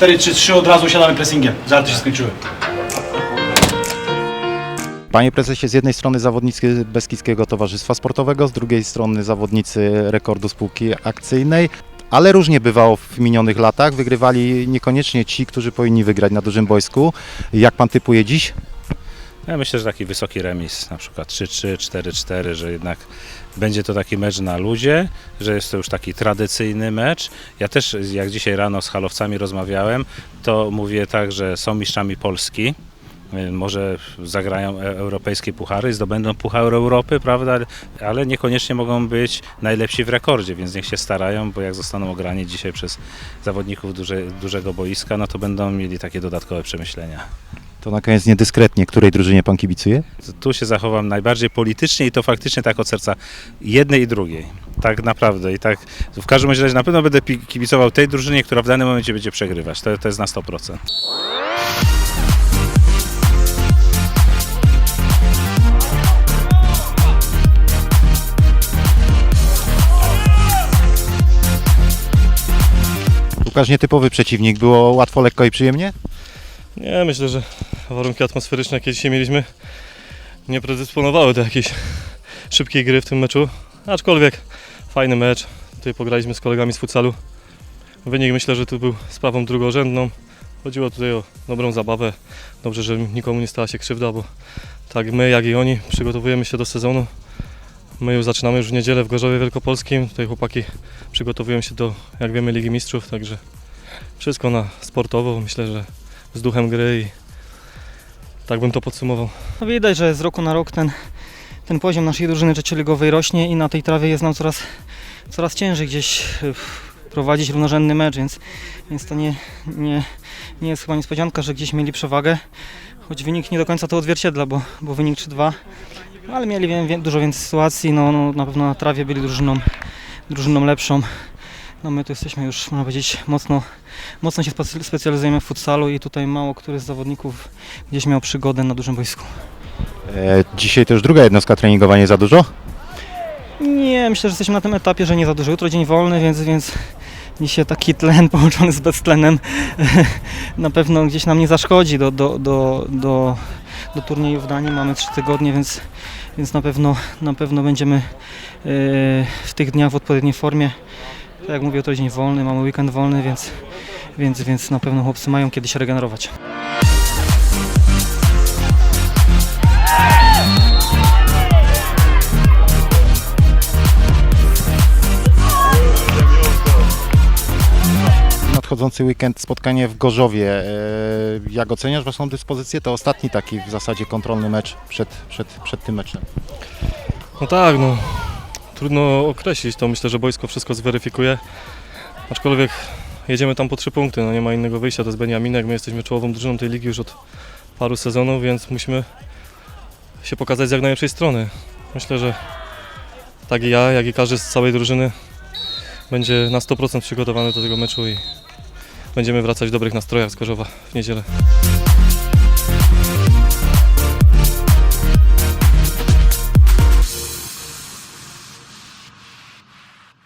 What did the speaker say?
4-3-3 od razu siadamy pressingiem. Żarty się skończyły. Panie prezesie, z jednej strony zawodnicy Beskidzkiego Towarzystwa Sportowego, z drugiej strony zawodnicy rekordu spółki akcyjnej. Ale różnie bywało w minionych latach. Wygrywali niekoniecznie ci, którzy powinni wygrać na dużym boisku. Jak pan typuje dziś? Ja myślę, że taki wysoki remis, na przykład 3-3, 4-4, że jednak będzie to taki mecz na ludzie, że jest to już taki tradycyjny mecz. Ja też, jak dzisiaj rano z halowcami rozmawiałem, to mówię tak, że są mistrzami Polski. Y, Może zagrają e- europejskie puchary, zdobędą Puchar Europy, prawda? Ale niekoniecznie mogą być najlepsi w rekordzie, więc niech się starają, bo jak zostaną ograni dzisiaj przez zawodników duże, dużego boiska, no to będą mieli takie dodatkowe przemyślenia. To na koniec niedyskretnie, której drużynie pan kibicuje? Tu się zachowam najbardziej politycznie i to faktycznie tak od serca jednej i drugiej. Tak naprawdę. I tak w każdym razie na pewno będę pi- kibicował tej drużynie, która w danym momencie będzie przegrywać. To, to jest na 100%. Łukasz nietypowy przeciwnik. Było łatwo, lekko i przyjemnie? Nie, myślę, że warunki atmosferyczne, jakie dzisiaj mieliśmy, nie predysponowały do jakiejś szybkiej gry w tym meczu. Aczkolwiek fajny mecz. Tutaj pograliśmy z kolegami z futsalu. Wynik myślę, że tu był sprawą drugorzędną. Chodziło tutaj o dobrą zabawę. Dobrze, że nikomu nie stała się krzywda, bo tak my, jak i oni przygotowujemy się do sezonu. My już zaczynamy już w niedzielę w Gorzowie Wielkopolskim. Tutaj chłopaki przygotowują się do, jak wiemy, Ligi Mistrzów, także wszystko na sportowo. Myślę, że z duchem gry i tak bym to podsumował. No widać, że z roku na rok ten, ten poziom naszej drużyny trzecioligowej rośnie i na tej trawie jest nam coraz, coraz ciężej gdzieś e, prowadzić równorzędny mecz, więc, więc to nie, nie, nie jest chyba niespodzianka, że gdzieś mieli przewagę, choć wynik nie do końca to odzwierciedla, bo, bo wynik 3-2, no, ale mieli wie, wie, dużo więcej sytuacji, no, no, na pewno na trawie byli drużyną, drużyną lepszą. No my tu jesteśmy już, można powiedzieć, mocno, mocno się specjalizujemy w futsalu i tutaj mało który z zawodników gdzieś miał przygodę na dużym boisku. E, dzisiaj to już druga jednostka treningowa, nie za dużo? Nie, myślę, że jesteśmy na tym etapie, że nie za dużo. Jutro dzień wolny, więc, więc dzisiaj taki tlen połączony z beztlenem na pewno gdzieś nam nie zaszkodzi do, do, do, do, do turnieju w Danii. Mamy trzy tygodnie, więc, więc na, pewno, na pewno będziemy e, w tych dniach w odpowiedniej formie. Tak jak mówię, jutro dzień wolny, mamy weekend wolny, więc, więc, więc na pewno chłopcy mają kiedy się regenerować. Nadchodzący weekend, spotkanie w Gorzowie. E, jak oceniasz waszą dyspozycję? To ostatni taki w zasadzie kontrolny mecz przed, przed, przed tym meczem. No tak, no trudno określić to. Myślę, że boisko wszystko zweryfikuje. Aczkolwiek jedziemy tam po trzy punkty, no nie ma innego wyjścia. To jest Beniaminek, my jesteśmy czołową drużyną tej ligi już od paru sezonów, więc musimy się pokazać z jak najlepszej strony. Myślę, że tak i ja, jak i każdy z całej drużyny będzie na 100% przygotowany do tego meczu i będziemy wracać w dobrych nastrojach z Gorzowa w niedzielę.